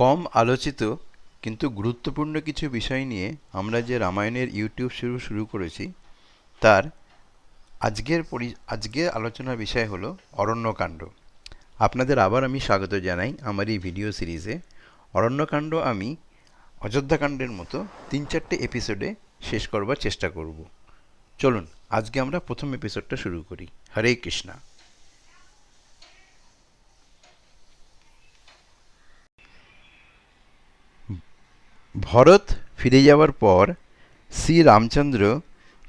কম আলোচিত, কিন্তু গুরুত্বপূর্ণ কিছু বিষয় নিয়ে আমরা যে রামায়ণের ইউটিউব শুরু শুরু করেছি, তার আজকের পরি, আজকের আলোচনার বিষয় হলো অরণ্যকাণ্ড। আপনাদের আবার আমি স্বাগত জানাই আমার এই ভিডিও সিরিজে। অরণ্যকাণ্ড আমি অযোধ্যাকাণ্ডের মতো তিন চারটে এপিসোডে শেষ করবার চেষ্টা করব। চলুন, আজকে আমরা প্রথম এপিসোডটা শুরু করি। হরে কৃষ্ণা। ভরত ফিরে যাওয়ার পর শ্রী রামচন্দ্র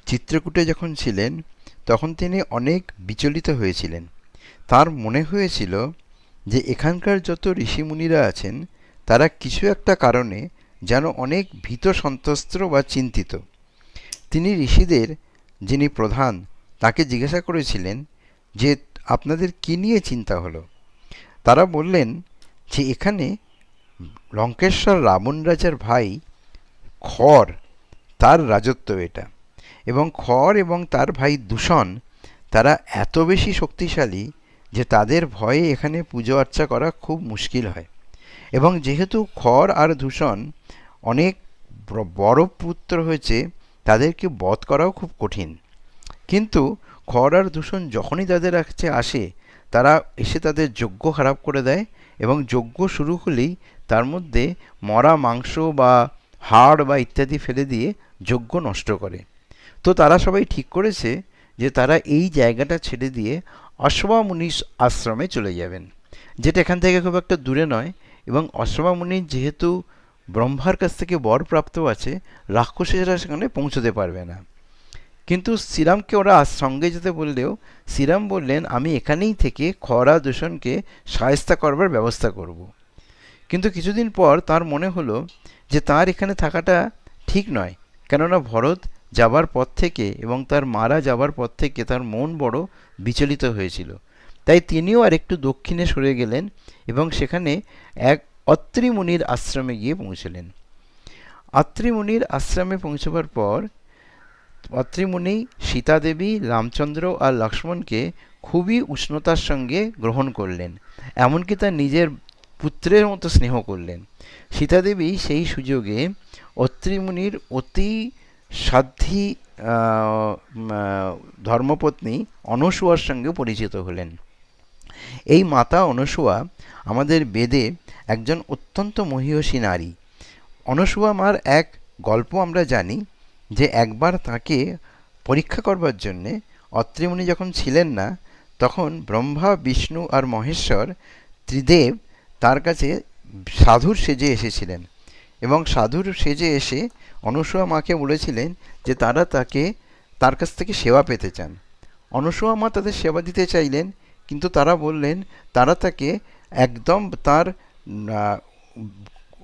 চিত্রকূটে যখন ছিলেন, তখন তিনি অনেক বিচলিত হয়েছিলেন। তার মনে হয়েছিল যে এখানকার যত ঋষিমুনিরা আছেন, তারা কিছু একটা কারণে যেন অনেক ভীত সন্ত্রস্ত বা চিন্তিত। তিনি ঋষিদের, যিনি প্রধান, তাকে জিজ্ঞাসা করেছিলেন যে, আপনাদের কী নিয়ে চিন্তা হলো? তারা বললেন যে, এখানে লঙ্কেশ্বর রাবণ রাজার ভাই খর তার রাজত্ব এটা। এবং খর এবং তার ভাই দূষণ, তারা এত বেশি শক্তিশালী যে তাদের ভয়ে এখানে পুজো আর্চা করা খুব মুশকিল হয়। এবং যেহেতু খর আর দূষণ অনেক বড় পুত্র হয়েছে, তাদেরকে বধ করাও খুব কঠিন। কিন্তু খর আর দূষণ যখনই তাদের কাছে আসে, তারা এসে তাদের যজ্ঞ খারাপ করে দেয় এবং যজ্ঞ শুরু হলেই তার মধ্যে মরা মাংস বা হাড় বা ইত্যাদি ফেলে দিয়ে যজ্ঞ নষ্ট করে তো তারা সবাই ঠিক করেছে যে তারা এই জায়গাটা ছেড়ে দিয়ে অশ্বমুনি আশ্রমে চলে যাবেন, যেটা এখান থেকে খুব একটা দূরে নয় এবং অশ্বমুনি যেহেতু ব্রহ্মার কাছ থেকে বর প্রাপ্ত আছে, রাক্ষসেরা সেখানে পৌঁছতে পারবে না কিন্তু শ্রীরামকে ওরা সঙ্গে যেতে বললেও শ্রীরাম বললেন, আমি এখানেই থেকে খরা দূষণকে সায়স্তা করবার ব্যবস্থা করব। কিন্তু কিছুদিন পর তার মনে হলো যে তার এখানে থাকাটা ঠিক নয়। কেননা ভরত যাবার পর থেকে এবং তার মারা যাবার পর থেকে তার মন বড় বিচলিত হয়েছিল। তাই তিনিও আর একটু দক্ষিণে সরে গেলেন এবং সেখানে এক অত্রিমুনির আশ্রমে গিয়ে পৌঁছলেন। অত্রিমুনির আশ্রমে পৌঁছবার পর অত্রিমুনি সীতাদেবী, রামচন্দ্র আর লক্ষ্মণকে খুবই উষ্ণতার সঙ্গে গ্রহণ করলেন। এমনকি তার নিজের পুত্রের মতো স্নেহ করলেন। সীতাদেবী সেই সুযোগে অত্রিমুনির অতি সাধ্যী ধর্মপত্নী অনসুয়ার সঙ্গে পরিচিত হলেন। এই মাতা অনসুয়া আমাদের বেদে একজন অত্যন্ত মহিয়সী নারী। অনসুয়া মার এক গল্প আমরা জানি যে একবার তাকে পরীক্ষা করবার জন্যে অত্রিমুনি যখন ছিলেন না, তখন ব্রহ্মা, বিষ্ণু আর মহেশ্বর ত্রিদেব তার কাছে সাধুর সেজে এসেছিলেন এবং সাধুর সেজে এসে অনুসূয়া মাকে বলেছিলেন যে তারা তাকে, তার কাছ থেকে সেবা পেতে চান। অনুসূয়া মা তাদের সেবা দিতে চাইলেন, কিন্তু তারা বললেন, তারা তাকে একদম তার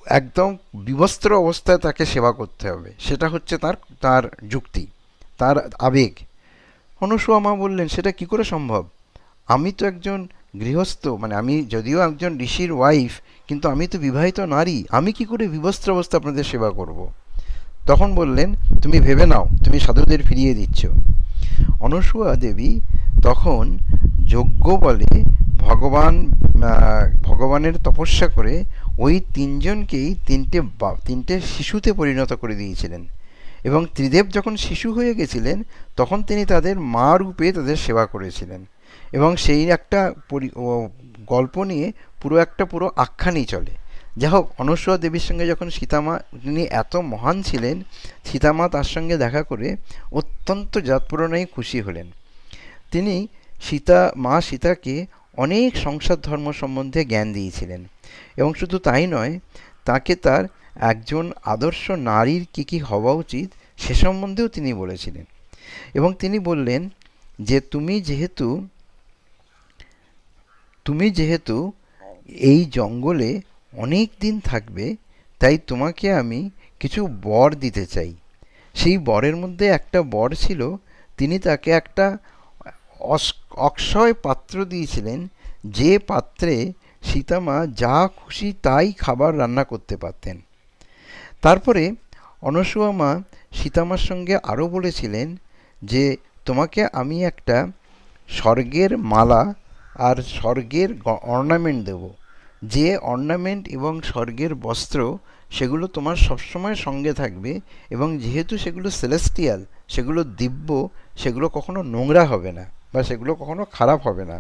একদম বিবস্ত্র অবস্থায় তাকে সেবা করতে হবে। সেটা হচ্ছে তার তার যুক্তি, তার আবেগ। অনুসূয়া মা বললেন, সেটা কি করে সম্ভব? আমি তো একজন গৃহস্থ মানে আমি যদিও একজন ঋষির ওয়াইফ কিন্তু আমি তো বিবাহিত নারী, আমি কি করে বিবস্ত্র অবস্থা আপনাদের সেবা করব। তখন বললেন, তুমি ভেবে নাও, তুমি সাধুদের ফিরিয়ে দিচ্ছ। অনসুয়া দেবী তখন যজ্ঞ বলে ভগবান ভগবানের তপস্যা করে ওই তিনজনকেই তিনটে তিনটে শিশুতে পরিণত করে দিয়েছিলেন। এবং ত্রিদেব যখন শিশু হয়ে গেছিলেন, তখন তিনি তাদের মা রূপে তাদের সেবা করেছিলেন। এবং সেই একটা গল্প নিয়ে পুরো একটা পুরো আখ্যানই চলে। যাই হোক অনসূয়া দেবীর সঙ্গে যখন সীতামা, তিনি এত মহান ছিলেন, সীতামা তার সঙ্গে দেখা করে অত্যন্ত জাতপুরণেই খুশি হলেন। তিনি সীতা, মা সীতাকে অনেক সংসার ধর্ম সম্বন্ধে জ্ঞান দিয়েছিলেন এবং শুধু তাই নয়, তাকে তার একজন আদর্শ নারীর কী কী হওয়া উচিত সে সম্বন্ধেও তিনি বলেছিলেন। এবং তিনি বললেন যে, তুমি যেহেতু তুমি যেহেতু এই জঙ্গলে অনেক দিন থাকবে, তাই তোমাকে আমি কিছু বর দিতে চাই। সেই বরের মধ্যে একটা বর ছিল, তিনি তাকে একটা অক্ষয় পাত্র দিয়েছিলেন, যে পাত্রে সীতামা যা খুশি তাই খাবার রান্না করতে পারতেন। তারপরে অনসুয়া মা সীতামার সঙ্গে আরও বলেছিলেন যে, তোমাকে আমি একটা স্বর্গের মালা আর স্বর্গের অর্নামেন্ট দেব। যে অর্নামেন্ট এবং স্বর্গের বস্ত্র, সেগুলো তোমার সবসময় সঙ্গে থাকবে এবং যেহেতু সেগুলো সেলেস্টিয়াল সেগুলো দিব্য, সেগুলো কখনো নোংরা হবে না বা সেগুলো কখনো খারাপ হবে না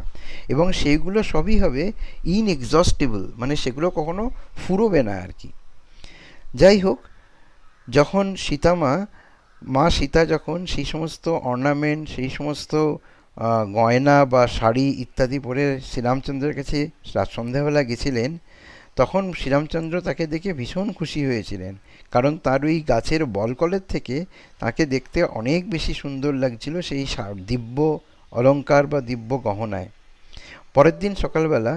এবং সেইগুলো সবই হবে ইনএক্সস্টিবল মানে সেগুলো কখনো ফুরোবে না আর কি। যাই হোক, যখন সীতামা, মা সীতা যখন সেই সমস্ত অর্নামেন্ট সেই সমস্ত গয়না বা শাড়ি ইত্যাদি পরে শ্রীরামচন্দ্রের কাছে সন্ধ্যাবেলা গেছিলেন, তখন শ্রীরামচন্দ্র তাকে দেখে ভীষণ খুশি হয়েছিলেন। কারণ তার ওই গাছের বলকলের থেকে তাকে দেখতে অনেক বেশি সুন্দর লাগছিল সেই দিব্য অলংকার বা দিব্য গহনায়। পরের দিন সকালবেলা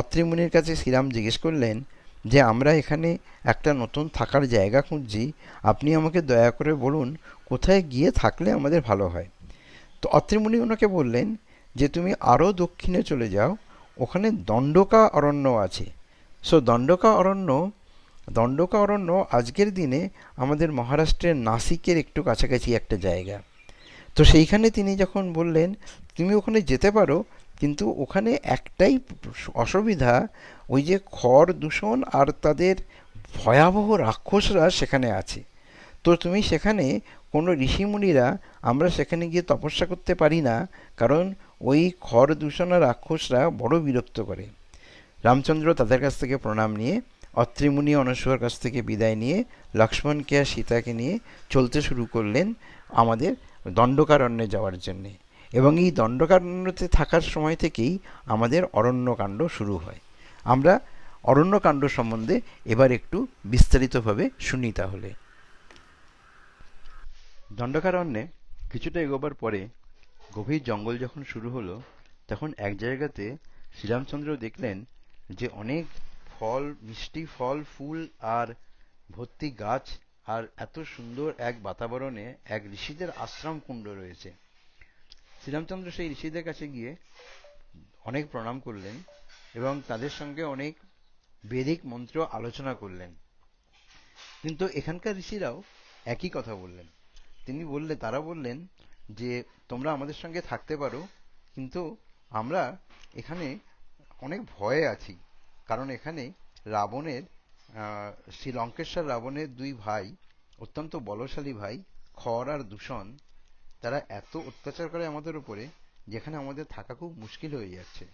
অত্রিমুনির কাছে শ্রীরাম জিজ্ঞেস করলেন যে, আমরা এখানে একটা নতুন থাকার জায়গা খুঁজছি। আপনি আমাকে দয়া করে বলুন, কোথায় গিয়ে থাকলে আমাদের ভালো হয়? তো অত্রিমুনি ওনাকে বললেন যে, তুমি আরও দক্ষিণে চলে যাও, ওখানে দণ্ডকা অরণ্য আছে। সো দণ্ডকা অরণ্য দণ্ডকা অরণ্য আজকের দিনে আমাদের মহারাষ্ট্রের নাসিকের একটু কাছাকাছি একটা জায়গা। তো সেইখানে তিনি যখন বললেন, তুমি ওখানে যেতে পারো, কিন্তু ওখানে একটাই অসুবিধা, ওই যে খড় দূষণ আর তাদের ভয়াবহ রাক্ষসরা সেখানে আছে। তো তুমি সেখানে কোনো ঋষিমুনিরা আমরা সেখানে গিয়ে তপস্যা করতে পারি না, কারণ ওই খড় দূষণ রাক্ষসরা বড় বিরক্ত করে। রামচন্দ্র তাদের কাছ থেকে প্রণাম নিয়ে, অত্রিমুনি অনসূয়ার কাছ থেকে বিদায় নিয়ে, লক্ষ্মণকে আর সীতাকে নিয়ে চলতে শুরু করলেন আমাদের দণ্ডকারণ্যে যাওয়ার জন্যে। এবং এই দণ্ডকারণ্যতে থাকার সময় থেকেই আমাদের অরণ্যকাণ্ড শুরু হয়। আমরা অরণ্যকাণ্ড সম্বন্ধে এবার একটু বিস্তারিতভাবে শুনি তাহলে। দণ্ডকারণ্যে কিছুটা এগোবার পরে গভীর জঙ্গল যখন শুরু হলো, তখন এক জায়গাতে শ্রীরামচন্দ্র দেখলেন যে অনেক ফল, মিষ্টি ফল, ফুল আর ভর্তি গাছ আর এত সুন্দর এক বাতাবরণে এক ঋষিদের আশ্রম কুণ্ড রয়েছে। শ্রীরামচন্দ্র সেই ঋষিদের কাছে গিয়ে অনেক প্রণাম করলেন এবং তাদের সঙ্গে অনেক বেদিক মন্ত্র আলোচনা করলেন। কিন্তু এখানকার ঋষিরাও একই কথা বললেন। তিনি বললে তারা বললেন যে তোমরা আমাদের সঙ্গে থাকতে পারো কিন্তু আমরা এখানে অনেক ভয়ে আছি। কারণ এখানে রাবণের আহ, শ্রী লঙ্কেশ্বর রাবণের দুই ভাই অত্যন্ত বলশালী ভাই খর আর দূষণ তারা এত অত্যাচার করে আমাদের উপরে যেখানে আমাদের থাকা খুব মুশকিল হয়ে যাচ্ছে।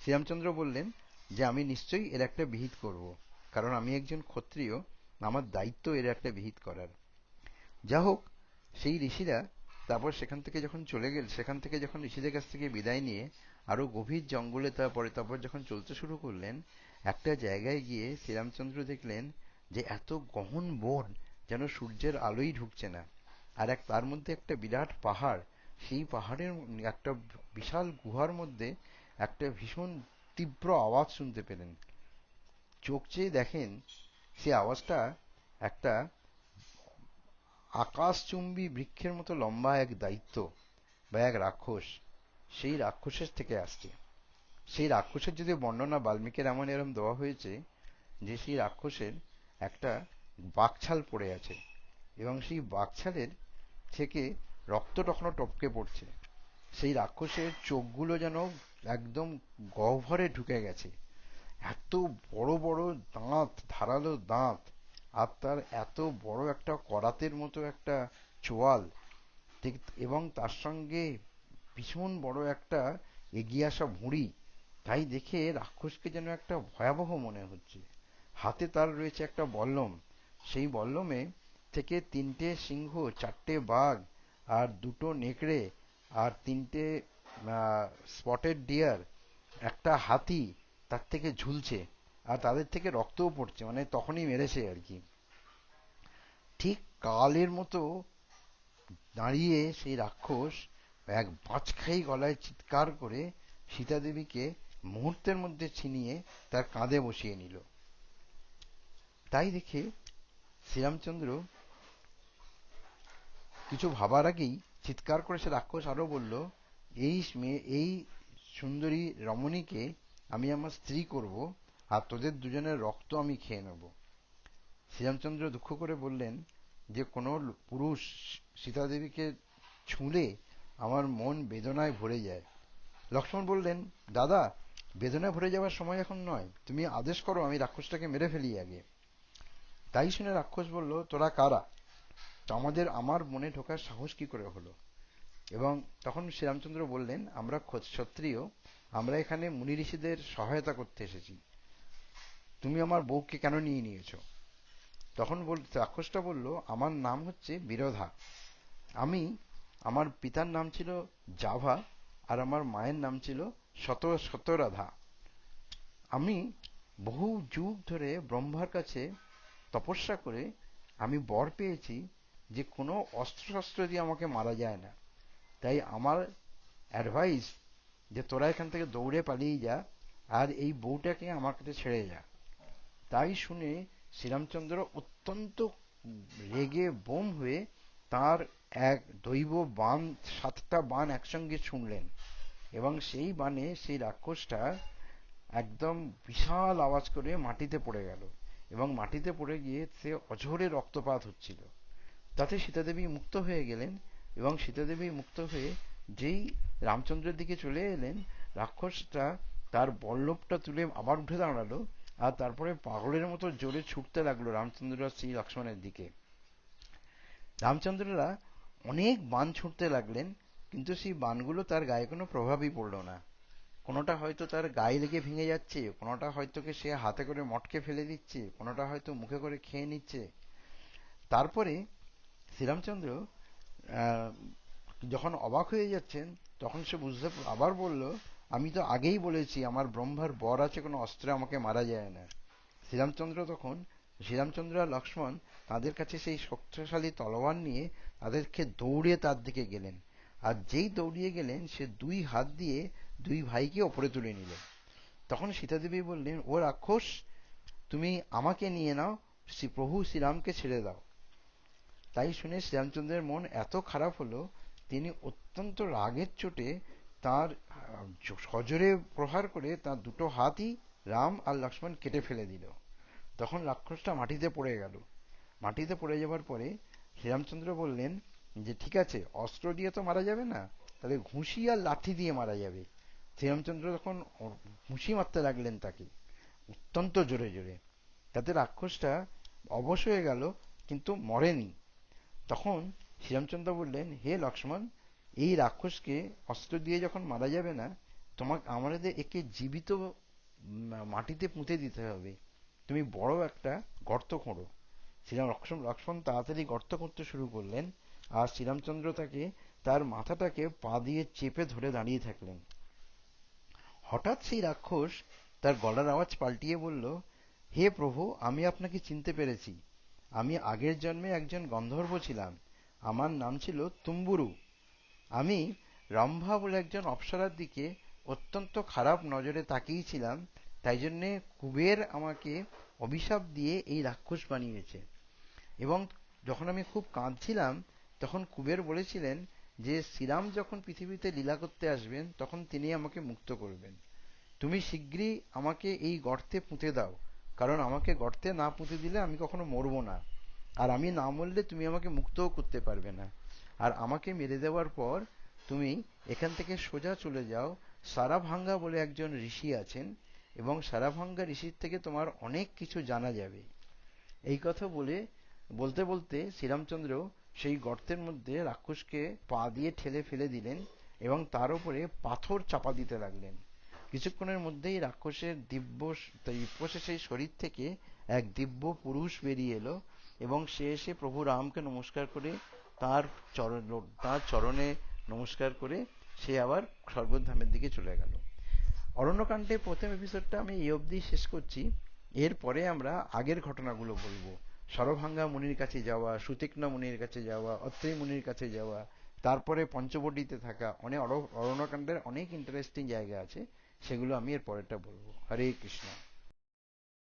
শ্রীরামচন্দ্র বললেন যে আমি নিশ্চয়ই এর একটা বিহিত করব কারণ আমি একজন ক্ষত্রিয় আমার দায়িত্ব এর একটা বিহিত করার। যা হোক সেই ঋষিরা তারপর সেখান থেকে যখন চলে গেল, সেখান থেকে যখন ঋষিদের কাছ থেকে বিদায় নিয়ে আরও গভীর জঙ্গলে তারপরে তারপর যখন চলতে শুরু করলেন, একটা জায়গায় গিয়ে শ্রীরামচন্দ্র দেখলেন যে এত গহন বন যেন সূর্যের আলোই ঢুকছে না। আর এক তার মধ্যে একটা বিরাট পাহাড়, সেই পাহাড়ের একটা বিশাল গুহার মধ্যে একটা ভীষণ তীব্র আওয়াজ শুনতে পেলেন। চোখ চেয়ে দেখেন সে আওয়াজটা একটা আকাশচুম্বী বৃক্ষের মতো লম্বা এক দায়িত্ব বা এক রাক্ষস, সেই রাক্ষসের থেকে আসছে। সেই রাক্ষসের যদি বর্ণনা বাল্মীকি এমন এরম দেওয়া হয়েছে যে সেই রাক্ষসের একটা বাকছাল পড়ে আছে এবং সেই বাকছালের থেকে রক্ত তখনও টপকে পড়ছে। সেই রাক্ষসের চোখগুলো যেন একদম গহ্বরে ঢুকে গেছে। এত বড় বড় দাঁত, ধারালো দাঁত আর তার এত বড় একটা করাতের মতো একটা চোয়াল এবং তার সঙ্গে ভীষণ বড় একটা এগিয়ে আসা ভুঁড়ি, তাই দেখে রাক্ষসকে যেন একটা ভয়াবহ মনে হচ্ছে। হাতে তার রয়েছে একটা বল্লম। সেই বল্লমে থেকে তিনটে সিংহ, চারটে বাঘ আর দুটো নেকড়ে আর তিনটে স্পটেড ডিয়ার একটা হাতি তার থেকে ঝুলছে। আর তাদের থেকে রক্তও পড়ছে মানে তখনই মেরেছে আর কি। ঠিক কালের মতো দাঁড়িয়ে সেই রাক্ষস এক বাজখাই গলায় চিৎকার করে সীতা দেবীকে মুহূর্তের মধ্যে ছিনিয়ে তার কাঁধে বসিয়ে নিল। তাই দেখে শ্রীরামচন্দ্র কিছু ভাবার আগেই চিৎকার করে সে রাক্ষস আরও বলল, এই এই সুন্দরী রমণীকে আমি আমার স্ত্রী করব আর তোদের দুজনের রক্ত আমি খেয়ে নেব। শ্রীরামচন্দ্র দুঃখ করে বললেন, যে কোনো পুরুষ সীতা দেবীকে ছুঁলে আমার মন বেদনায় ভরে যায়। লক্ষ্মণ বললেন, দাদা, বেদনা ভরে যাওয়ার সময় এখন নয়। তুমি আদেশ করো, আমি রাক্ষসটাকে মেরে ফেলি আগে। তাই শুনে রাক্ষস বলল, তোরা কারা? আমাদের, আমার মনে ঢোকার সাহস কি করে হলো? এবং তখন শ্রীরামচন্দ্র বললেন, আমরা ক্ষত্রিয় আমরা এখানে মুনি ঋষিদের সহায়তা করতে এসেছি। তুমি আমার বউকে কেন নিয়ে নিয়েছ? তখন বল রাক্ষসটা বলল, আমার নাম হচ্ছে বিরোধা। আমি আমার পিতার নাম ছিল জাভা আর আমার মায়ের নাম ছিল শত শতরাধা। আমি বহু যুগ ধরে ব্রহ্মার কাছে তপস্যা করে আমি বর পেয়েছি যে কোনো অস্ত্রশস্ত্র দিয়ে আমাকে মারা যায় না। তাই আমার অ্যাডভাইস যে তোরা এখান থেকে দৌড়ে পালিয়ে যা আর এই বউটাকে আমার কাছে ছেড়ে যা। তাই শুনে শ্রীরামচন্দ্র অত্যন্ত রেগে বোম হয়ে তার এক দৈব বান, সাতটা বান একসঙ্গে শুনলেন এবং সেই বানে সেই রাক্ষসটা একদম বিশাল আওয়াজ করে মাটিতে পড়ে গেল এবং মাটিতে পড়ে গিয়ে সে অঝরে রক্তপাত হচ্ছিল। তাতে সীতাদেবী মুক্ত হয়ে গেলেন এবং সীতাদেবী মুক্ত হয়ে যেই রামচন্দ্রের দিকে চলে এলেন, রাক্ষসটা তার বল্লভটা তুলে আবার উঠে দাঁড়াল আর তারপরে পাগলের মতো জোরে ছুটতে লাগল রামচন্দ্র শ্রী লক্ষ্মণের দিকে। রামচন্দ্ররা অনেক বান ছুটতে লাগলেন, কিন্তু সেই বানগুলো তার গায়ে কোনো প্রভাবই পড়ল না। কোনোটা হয়তো তার গায়ে লেগে ভেঙে যাচ্ছে, কোনোটা হয়তো সে হাতে করে মটকে ফেলে দিচ্ছে, কোনোটা হয়তো মুখে করে খেয়ে নিচ্ছে। তারপরে শ্রীরামচন্দ্র যখন অবাক হয়ে যাচ্ছেন, তখন সে বুঝতে আবার বলল আমি তো আগেই বলেছি, আমার ব্রহ্মার বর আছে, কোনো অস্ত্রে আমাকে মারা যায় না। শ্রীরামচন্দ্র তখন, শ্রীরামচন্দ্র আর লক্ষ্মণ তাদের কাছে সেই শক্তিশালী তলোয়ার নিয়ে তাদেরকে দৌড়ে তার দিকে গেলেন। আর যেই দৌড়িয়ে গেলেন, সে দুই হাত দিয়ে দুই ভাইকে ওপরে তুলে নিলেন। তখন সীতাদেবী বললেন, ও রাক্ষস, তুমি আমাকে নিয়ে নাও, শ্রী প্রভু শ্রীরামকে ছেড়ে দাও। তাই শুনে শ্রীরামচন্দ্রের মন এত খারাপ হলো, তিনি অত্যন্ত রাগের চোটে তার সজরে প্রহার করে তার দুটো হাতই রাম আর লক্ষ্মণ কেটে ফেলে দিল। তখন রাক্ষসটা মাটিতে পড়ে গেল। মাটিতে পড়ে যাবার পরে শ্রীরামচন্দ্র বললেন যে, ঠিক আছে, অস্ত্র দিয়ে তো মারা যাবে না তাহলে ঘুষি আর লাঠি দিয়ে মারা যাবে। শ্রীরামচন্দ্র তখন ঘুষি মারতে লাগলেন তাকে, অত্যন্ত জোরে জোরে। তাতে রাক্ষসটা অবশ হয়ে গেল, কিন্তু মরেনি। তখন শ্রীরামচন্দ্র বললেন, হে লক্ষ্মণ এই রাক্ষসকে অস্ত্র দিয়ে যখন মারা যাবে না, তোমাকে, আমাদের একে জীবিত মাটিতে পুঁতে দিতে হবে। তুমি বড় একটা গর্ত খোঁড়ো। শ্রীরাম লক্ষ্মণ লক্ষ্মণ তাড়াতাড়ি গর্ত করতে শুরু করলেন আর শ্রীরামচন্দ্র তাকে, তার মাথাটাকে পা দিয়ে চেপে ধরে দাঁড়িয়ে থাকলেন। হঠাৎ সেই রাক্ষস তার গলার আওয়াজ পাল্টিয়ে বলল, হে প্রভু, আমি আপনাকে চিনতে পেরেছি। আমি আগের জন্মে একজন গন্ধর্ব ছিলাম। আমার নাম ছিল তুম্বুরু। আমি রম্ভা বলে একজন অপ্সরার দিকে অত্যন্ত খারাপ নজরে তাকিয়েছিলাম, তাই জন্যে কুবের আমাকে অভিশাপ দিয়ে এই রাক্ষস বানিয়েছে। এবং যখন আমি খুব কাঁদছিলাম, তখন কুবের বলেছিলেন যে, শ্রীরাম যখন পৃথিবীতে লীলা করতে আসবেন, তখন তিনি আমাকে মুক্ত করবেন। তুমি শীঘ্রই আমাকে এই গর্তে পুঁতে দাও, কারণ আমাকে গর্তে না পুঁতে দিলে আমি কখনো মরব না। আর আমি না মরলে তুমি আমাকে মুক্তও করতে পারবে না। আর আমাকে মেরে দেওয়ার পর তুমি এখান থেকে সোজা চলে যাও। সারাভাঙ্গা বলে একজন ঋষি আছেন এবং সারাভাঙ্গা ঋষির থেকে তোমার অনেক কিছু জানা যাবে। এই কথা বলে, বলতে বলতে শ্রীরামচন্দ্র সেই গর্তের মধ্যে রাক্ষসকে পা দিয়ে ঠেলে ফেলে দিলেন এবং তার উপরে পাথর চাপা দিতে লাগলেন। কিছুক্ষণের মধ্যেই রাক্ষসের দিব্য সেই শরীর থেকে এক দিব্য পুরুষ বেরিয়ে এলো এবং সে এসে প্রভু রামকে নমস্কার করে তার চরণ, তার চরণে নমস্কার করে সে আবার স্বর্গধামের দিকে চলে গেল। অরণ্যকাণ্ডে প্রথম এপিসোডটা আমি এই অবধি শেষ করছি। এরপরে আমরা আগের ঘটনাগুলো বলব। সরভাঙ্গা মুনির কাছে যাওয়া, সুতীক্ষ্ণ মুনির কাছে যাওয়া, অত্রি মুনির কাছে যাওয়া, তারপরে পঞ্চবটিতে থাকা অনেক অরণ্যকাণ্ডের অনেক ইন্টারেস্টিং জায়গা আছে, সেগুলো আমি এর পরেরটা বলব। হরে কৃষ্ণ।